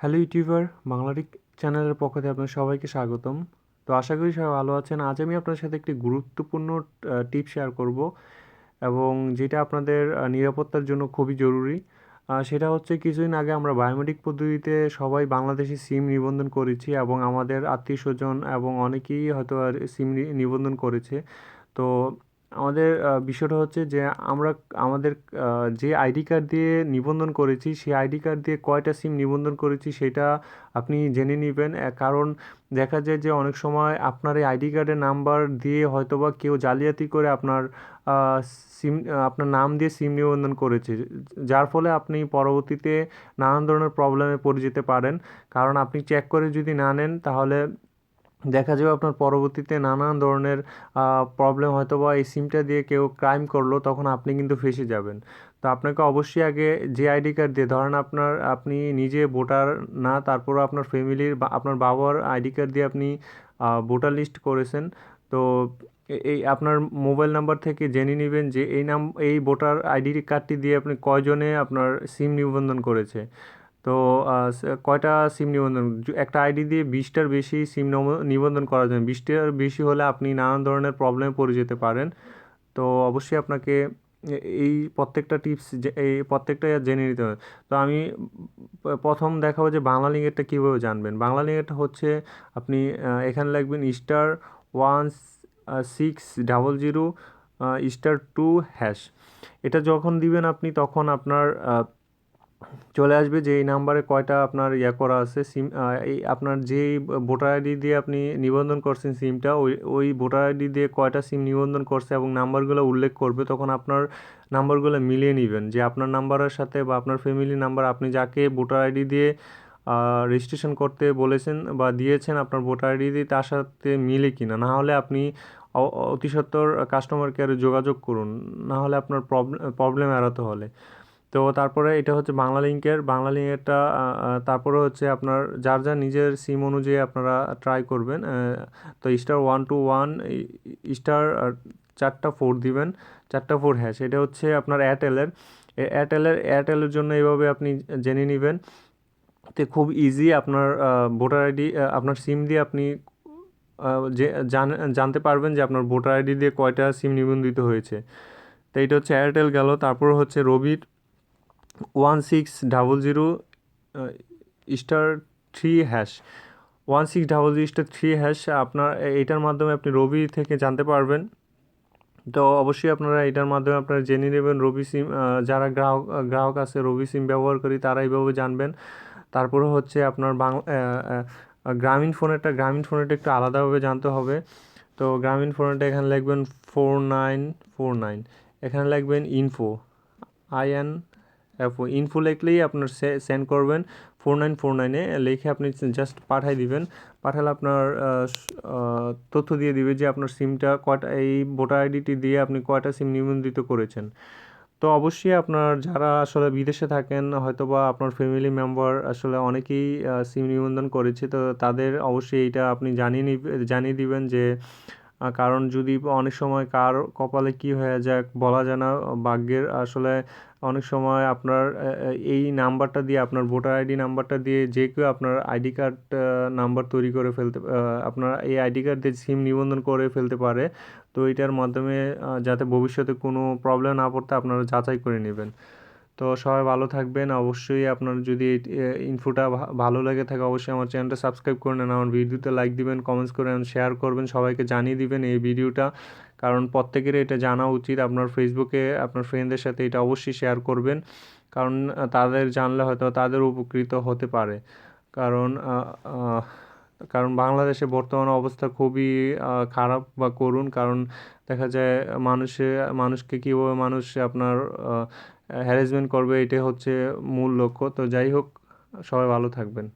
Hello YouTuber, বাংলাটিক চ্যানেলের পক্ষ থেকে আপনার সবাইকে স্বাগতম। তো আশা করি সবাই ভালো আছেন। আজ আমি আপনার সাথে একটি গুরুত্বপূর্ণ টিপ শেয়ার করব এবং যেটা আপনাদের নিরাপত্তার জন্য খুবই জরুরি। সেটা হচ্ছে কিছুদিন আগে আমরা বায়োমেট্রিক পদ্ধতিতে সবাই বাংলাদেশি সিম নিবন্ধন করেছি এবং আমাদের আত্মীয় স্বজন এবং অনেকেই হয়তো আর সিম নিবন্ধন করেছে। তো আমাদের বিষয়টা হচ্ছে যে আমরা, আমাদের যে আইডি কার্ড দিয়ে নিবন্ধন করেছি, সেই আইডি কার্ড দিয়ে কয়টা সিম নিবন্ধন করেছি সেটা আপনি জেনে নেবেন। কারণ দেখা যায় যে অনেক সময় আপনার এই আইডি কার্ডের নাম্বার দিয়ে হয়তোবা কেউ জালিয়াতি করে আপনার সিম আপনার নাম দিয়ে সিম নিবন্ধন করেছে, যার ফলে আপনি পরবর্তীতে নানান ধরনের প্রবলেমে পড়ে যেতে পারেন। কারণ আপনি চেক করে যদি না নেন, তাহলে দেখা যাবে আপনার পরবর্তীতে নানান ধরনের প্রবলেম হয়তো বা এই সিমটা দিয়ে কেউ ক্রাইম করল, তখন আপনি কিন্তু ফেসে যাবেন। তো আপনাকে অবশ্যই আগে যে আইডি কার্ড দিয়ে, ধরেন আপনার, আপনি নিজে ভোটার না, তারপরও আপনার ফ্যামিলির বা, আপনার বাবার আইডি কার্ড দিয়ে আপনি ভোটার লিস্ট করেছেন। তো এই আপনার মোবাইল নাম্বার থেকে জেনে নেবেন যে, এই নাম, এই ভোটার আইডি কার্ডটি দিয়ে আপনি কয়জনে আপনার সিম নিবন্ধন করেছে। তো কয়টা সিম নিবন্ধন? একটা আইডি দিয়ে বিশটার বেশি সিম নব- নিবন্ধন করা যায় বিশটার বেশি হলে আপনি নানান ধরনের প্রবলেমে পড়ে যেতে পারেন। তো, অবশ্যই আপনাকে এই প্রত্যেকটা টিপস এই প্রত্যেকটা জেনে নিতে হবে। তো, আমি প্রথম দেখাবো যে বাংলা লিঙ্গেরটা কীভাবে জানবেন। বাংলা লিঙ্গেরটা হচ্ছে আপনি এখানে লিখবেন star one six double zero star two hash এটা যখন দিবেন আপনি, তখন আপনার চলে আসবে যে এই নাম্বারে কয়টা আপনার ইয়া করা আছে সিম এই আপনার যেই ভোটার আইডি দিয়ে আপনি নিবন্ধন করছেন সিমটা ওই ওই ভোটার আইডি দিয়ে কয়টা সিম নিবন্ধন করছে এবং নাম্বারগুলো উল্লেখ করবে, তখন আপনার নাম্বারগুলো মিলিয়ে নেবেন। যে আপনার নাম্বারের সাথে বা আপনার ফ্যামিলি নাম্বার আপনি যাকে ভোটার আইডি দিয়ে রেজিস্ট্রেশন করতে বলেছেন বা দিয়েছেন আপনার ভোটার আইডি দিয়ে তার সাথে মিলে কিনা। না হলে আপনি অতি সত্বর কাস্টমার কেয়ারে যোগাযোগ করুন, না হলে আপনার প্রবলেম প্রবলেম এড়াতে হলে। তো তারপরে এটা হচ্ছে বাংলা লিঙ্কের, বাংলা লিঙ্কেরটা তারপরে হচ্ছে আপনার যার যার নিজের সিম অনুযায়ী আপনারা ট্রাই করবেন তো star one two one star চারটা ফোর দিবেন, চারটা ফোর হ্যাশ এটা হচ্ছে আপনার এয়ারটেলের এয়ারটেলের এয়ারটেলের জন্য এইভাবে আপনি জেনে নেবেন তো খুব ইজি আপনার ভোটার আইডি আপনার সিম দিয়ে আপনি যে, জান- জানতে পারবেন যে আপনার ভোটার আইডি দিয়ে কয়টা সিম নিবন্ধিত হয়েছে। তো এটা হচ্ছে এয়ারটেল গেল, তারপর হচ্ছে রবির one six double zero star three hash. One six double zero, star three hash, আপনার এইটার মাধ্যমে আপনি রবি থেকে জানতে পারবেন। তো অবশ্যই আপনারা এটার মাধ্যমে আপনারা জেনে নেবেন রবি সিম যারা গ্রাহক গ্রাহক আছে, রবি সিম ব্যবহার করি, তারা এইভাবে জানবেন। তারপরে হচ্ছে আপনার বাংলা গ্রামীণ ফোনেরটা গ্রামীণ ফোনেরটা একটু আলাদাভাবে জানতে হবে। তো গ্রামীণ ফোনেরটা এখানে লিখবেন ফোর নাইন ফোর নাইন। এখানে লিখবেন info, I N F info লিখলেই আপনার সেন্ড করবেন। ফোর নাইন ফোর নাইনে লিখে আপনি জাস্ট পাঠাই দিবেন। পাঠালে আপনার তথ্য দিয়ে দিবে যে আপনার সিমটা কয়টা, এই ভোটার আইডিটি দিয়ে আপনি কয়টা সিম নিবন্ধিত করেছেন। তো অবশ্যই আপনার যারা আসলে বিদেশে থাকেন, হয়তোবা আপনার ফ্যামিলি মেম্বার আসলে অনেকেই সিম নিবন্ধন করেছে, তো তাদের অবশ্যই এইটা আপনি জানিয়ে নিবে, জানিয়ে দিবেন যে কারণ যদি অনেক সময় কার কপালে কি হয়ে যায় বলা যায় না, ভাগ্যের আসলে অনেক সময় আপনার এই নাম্বারটা দিয়ে, আপনার ভোটার আইডি নাম্বারটা দিয়ে যে কেউ আপনার আইডি কার্ড নাম্বার তৈরি করে ফেলতে আপনার এই আইডি কার্ড দিয়ে সিম নিবন্ধন করে ফেলতে পারে, তো এটার মাধ্যমে যাতে ভবিষ্যতে কোনো প্রবলেম না পড়তে আপনারা যাচাই করে নেবেন। তো সবাই ভালো থাকবেন। অবশ্যই আপনার যদি ইনফোটা ভালো লেগে থাকে অবশ্যই আমার চ্যানেলটা সাবস্ক্রাইব করে নেন। আমার ভিডিওতে লাইক দিবেন কমেন্টস করেন শেয়ার করবেন, সবাইকে জানিয়ে দিবেন এই ভিডিওটা। কারণ প্রত্যেকের এটা জানা উচিত। আপনার ফেসবুকে আপনার ফ্রেন্ডদের সাথে এটা অবশ্যই শেয়ার করবেন। কারণ তাদের জানলে হয়তো তাদের উপকৃত হতে পারে। কারণ কারণ বাংলাদেশে বর্তমান অবস্থা খুবই খারাপ বা করুণ। কারণ দেখা যায় মানুষে, মানুষকে কীভাবে মানুষ আপনার হ্যারাসমেন্ট করবে এটা হচ্ছে মূল লক্ষ্য। তো যাই হোক সবাই ভালো থাকবেন।